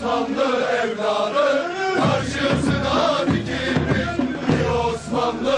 Osmanlı evladı karşısına dikilmiş bir Osmanlı